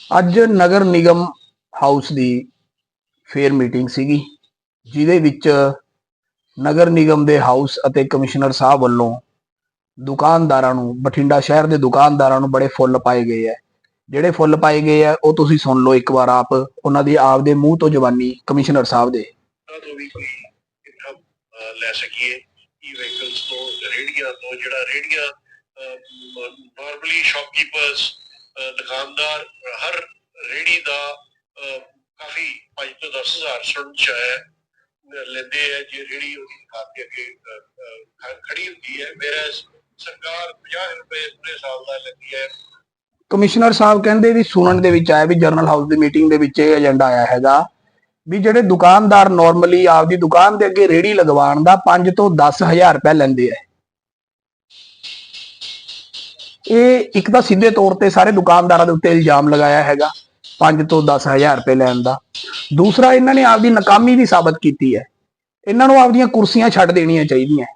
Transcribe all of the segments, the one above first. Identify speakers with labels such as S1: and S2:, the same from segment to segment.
S1: ਅੱਜ ਨਗਰ ਨਿਗਮ ਹਾਊਸ ਦੀ fair meeting ਸੀਗੀ, ਜਿਹਦੇ ਵਿੱਚ ਨਗਰ ਨਿਗਮ ਦੇ ਹਾਊਸ ਅਤੇ ਕਮਿਸ਼ਨਰ ਸਾਹਿਬ ਵੱਲੋਂ ਦੁਕਾਨਦਾਰਾਂ ਨੂੰ, ਬਠਿੰਡਾ ਸ਼ਹਿਰ ਦੇ ਦੁਕਾਨਦਾਰਾਂ ਨੂੰ ਬੜੇ ਫੁੱਲ ਪਾਏ ਗਏ ਹੈ ਜਿਹੜੇ ਫੁੱਲ ਪਾਏ ਗਏ ਆ, ਉਹ ਤੁਸੀਂ ਸੁਣ ਲਓ ਇੱਕ ਵਾਰ ਆਪ, ਉਹਨਾਂ ਦੀ ਆਪ ਦੇ ਮੂੰਹ ਤੋਂ ਜ਼ਬਾਨੀ ਕਮਿਸ਼ਨਰ ਸਾਹਿਬ ਦੇ।
S2: ਲੈ ਸਕੀਏ ਈ ਵਹੀਕਲਸ ਤੋਂ ਰੇੜੀਆਂ ਤੋਂ, ਜਿਹੜਾ ਰੇੜੀਆਂ ਨਾਰਮਲੀ ਸ਼ਾਪਕੀਪਰਸ ਦੁਕਾਨਦਾਰ, ਹਰ ਰੇੜੀ ਦਾ ਕਾਫੀ 5 ਤੋਂ 10000 ਸੁਣ ਚ ਲੈਂਦੇ ਹੈ, ਜੇ ਰੇੜੀ ਉਹਦੀ ਦੁਕਾਨ ਦੇ ਅੱਗੇ ਖੜੀ ਹੁੰਦੀ ਹੈ। ਮੇਰਾ ਸਰਕਾਰ 50 ਰੁਪਏ ਪੂਰੇ ਸਾਲ ਦਾ ਲੈਂਦੀ ਹੈ।
S1: ਕਮਿਸ਼ਨਰ ਸਾਹਿਬ ਕਹਿੰਦੇ ਵੀ ਸੁਣਨ ਦੇ ਵਿੱਚ ਆਇਆ ਵੀ ਜਰਨਲ ਹਾਊਸ ਦੀ ਮੀਟਿੰਗ ਦੇ ਵਿੱਚ ਇਹ ਏਜੰਡਾ ਆਇਆ ਹੈਗਾ ਵੀ ਜਿਹੜੇ ਦੁਕਾਨਦਾਰ ਨਾਰਮਲੀ ਆਪਦੀ ਦੁਕਾਨ ਦੇ ਅੱਗੇ ਰੇੜੀ ਲਗਵਾਉਣ ਦਾ 5 ਤੋਂ 10000 ਰੁਪਏ ਲੈਂਦੇ ਆ ਇਹ ਇੱਕ ਤਾਂ ਸਿੱਧੇ ਤੌਰ ਤੇ ਸਾਰੇ ਦੁਕਾਨਦਾਰਾਂ ਦੇ ਉੱਤੇ ਇਲਜ਼ਾਮ ਲਗਾਇਆ ਹੈਗਾ 5 ਤੋਂ 10000 ਰੁਪਏ ਲੈਣ ਦਾ। ਦੂਸਰਾ, ਇਹਨਾਂ ਨੇ ਆਪਦੀ ਨਾਕਾਮੀ ਵੀ ਸਾਬਤ ਕੀਤੀ ਹੈ। ਇਹਨਾਂ ਨੂੰ ਆਪਦੀਆਂ ਕੁਰਸੀਆਂ ਛੱਡ ਦੇਣੀਆਂ ਚਾਹੀਦੀਆਂ।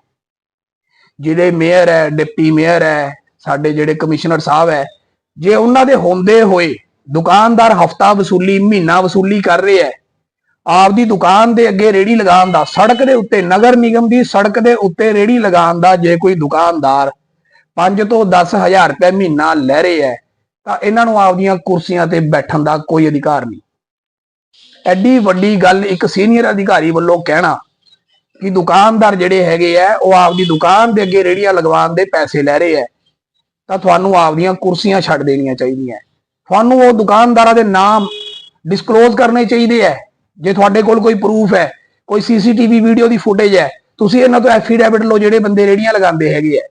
S1: ਜਿਹੜੇ ਮੇਅਰ ਹੈ, ਡਿਪਟੀ ਮੇਅਰ ਹੈ, ਸਾਡੇ ਜਿਹੜੇ ਕਮਿਸ਼ਨਰ ਸਾਹਿਬ ਹੈ, ਜੇ ਉਹਨਾਂ ਦੇ ਹੁੰਦੇ ਹੋਏ ਦੁਕਾਨਦਾਰ ਹਫਤਾ ਵਸੂਲੀ, ਮਹੀਨਾ ਵਸੂਲੀ ਕਰ ਰਹੇ ਹੈ, ਆਪਦੀ ਦੁਕਾਨ ਦੇ ਅੱਗੇ ਰੇੜੀ ਲਗਾਉਣ ਦਾ, ਸੜਕ ਦੇ ਉੱਤੇ ਨਗਰ ਨਿਗਮ ਦੀ ਸੜਕ ਦੇ ਉੱਤੇ ਰੇੜੀ ਲਗਾਉਣ ਦਾ, ਜੇ ਕੋਈ ਦੁਕਾਨਦਾਰ 5 ਤੋਂ 10000 ਰੁਪਏ ਮਹੀਨਾ ਲੈ ਰਹੇ ਹੈ ਤਾਂ ਇਹਨਾਂ ਨੂੰ ਆਪਦੀਆਂ ਕੁਰਸੀਆਂ ਤੇ ਬੈਠਣ ਦਾ ਕੋਈ ਅਧਿਕਾਰ ਨਹੀਂ। ਐਡੀ ਵੱਡੀ ਗੱਲ ਇੱਕ ਸੀਨੀਅਰ ਅਧਿਕਾਰੀ ਵੱਲੋਂ ਕਹਿਣਾ ਕਿ ਦੁਕਾਨਦਾਰ ਜਿਹੜੇ ਹੈਗੇ ਆ ਉਹ ਆਪਦੀ ਦੁਕਾਨ ਦੇ ਅੱਗੇ ਰੇੜੀਆਂ ਲਗਵਾਉਣ ਦੇ ਪੈਸੇ ਲੈ ਰਹੇ ਹੈ ਤਾਂ ਤੁਹਾਨੂੰ ਆਪਦੀਆਂ ਕੁਰਸੀਆਂ ਛੱਡ ਦੇਣੀਆਂ ਚਾਹੀਦੀਆਂ ਤੁਹਾਨੂੰ ਉਹ ਦੁਕਾਨਦਾਰਾਂ ਦੇ ਨਾਮ ਡਿਸਕਲੋਜ਼ ਕਰਨੇ ਚਾਹੀਦੇ ਹੈ ਜੇ ਤੁਹਾਡੇ ਕੋਲ ਕੋਈ ਪ੍ਰੂਫ ਹੈ ਕੋਈ ਸੀਸੀਟੀਵੀ ਵੀਡੀਓ ਦੀ ਫੁਟੇਜ ਹੈ ਤੁਸੀਂ ਇਹਨਾਂ ਤੋਂ ਐਫੀਡੈਵਿਟ ਲਓ ਜਿਹੜੇ ਬੰਦੇ ਰੇੜੀਆਂ ਲਗਾਉਂਦੇ ਹੈਗੇ ਆ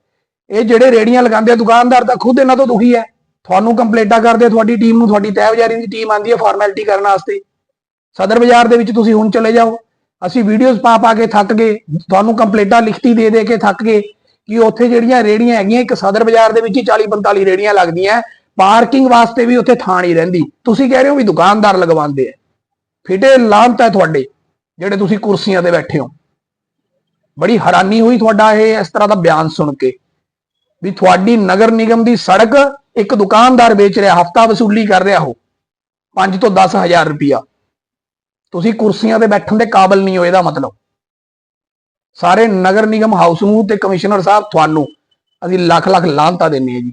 S1: ਇਹ ਜਿਹੜੇ ਰੇੜੀਆਂ ਲਗਾਉਂਦੇ ਆ, ਦੁਕਾਨਦਾਰ ਤਾਂ ਖੁਦ ਇਹਨਾਂ ਤੋਂ ਦੁਖੀ ਹੈ। ਤੁਹਾਨੂੰ ਕੰਪਲੇਂਟਾਂ ਕਰਦੇ ਤੁਹਾਡੀ ਟੀਮ ਨੂੰ, ਤੁਹਾਡੀ ਤਹਿਬਜ਼ਾਰੀ ਦੀ ਟੀਮ ਆਂਦੀ ਹੈ ਫਾਰਮੈਲਿਟੀ ਕਰਨ ਵਾਸਤੇ। ਸਦਰ ਬਾਜ਼ਾਰ ਦੇ ਵਿੱਚ ਤੁਸੀਂ ਹੁਣ ਚਲੇ ਜਾਓ। ਅਸੀਂ ਵੀਡੀਓਜ਼ ਪਾ ਪਾ ਕੇ ਥੱਕ ਗਏ। ਤੁਹਾਨੂੰ ਕੰਪਲੇਂਟਾਂ ਲਿਖਤੀ ਦੇ ਦੇ ਕੇ ਥੱਕ ਗਏ ਕਿ ਉੱਥੇ ਜਿਹੜੀਆਂ ਰੇੜੀਆਂ ਹੈਗੀਆਂ, ਇੱਕ ਸਦਰ ਬਾਜ਼ਾਰ ਦੇ ਵਿੱਚ ਹੀ 40 45 ਰੇੜੀਆਂ ਲੱਗਦੀਆਂ ਪਾਰਕਿੰਗ ਵਾਸਤੇ ਵੀ ਉੱਥੇ ਥਾਂ ਨਹੀਂ ਰਹਿੰਦੀ। ਤੁਸੀਂ ਕਹਿ ਰਹੇ ਹੋ ਵੀ ਦੁਕਾਨਦਾਰ ਲਗਵਾਉਂਦੇ ਆ। ਫਿਟੇ ਲਾਂਤ ਹੈ ਤੁਹਾਡੇ, ਜਿਹੜੇ ਤੁਸੀਂ ਕੁਰਸੀਆਂ ਤੇ ਬੈਠੇ ਹੋ। ਬੜੀ ਹੈਰਾਨੀ ਹੋਈ ਤੁਹਾਡਾ ਇਹ ਇਸ ਤਰ੍ਹਾਂ ਦਾ ਬਿਆਨ ਸੁਣ ਕੇ। ਵੀ ਤੁਹਾਡੀ ਨਗਰ ਨਿਗਮ ਦੀ ਸੜਕ ਇੱਕ ਦੁਕਾਨਦਾਰ ਵੇਚ ਰਿਹਾ, ਹਫਤਾ ਵਸੂਲੀ ਕਰ ਰਿਹਾ ਹੋ 5 ਤੋਂ 10000 ਰੁਪਇਆ। ਤੁਸੀਂ ਕੁਰਸੀਆਂ ਤੇ ਬੈਠਣ ਦੇ ਕਾਬਿਲ ਨਹੀਂ ਹੋ, ਇਹਦਾ ਮਤਲਬ। ਸਾਰੇ ਨਗਰ ਨਿਗਮ ਹਾਊਸ ਨੂੰ ਤੇ ਕਮਿਸ਼ਨਰ ਸਾਹਿਬ ਤੁਹਾਨੂੰ ਅਸੀਂ ਲੱਖ ਲੱਖ ਲਾਂਤਾ ਦਿੰਨੇ ਆ ਜੀ।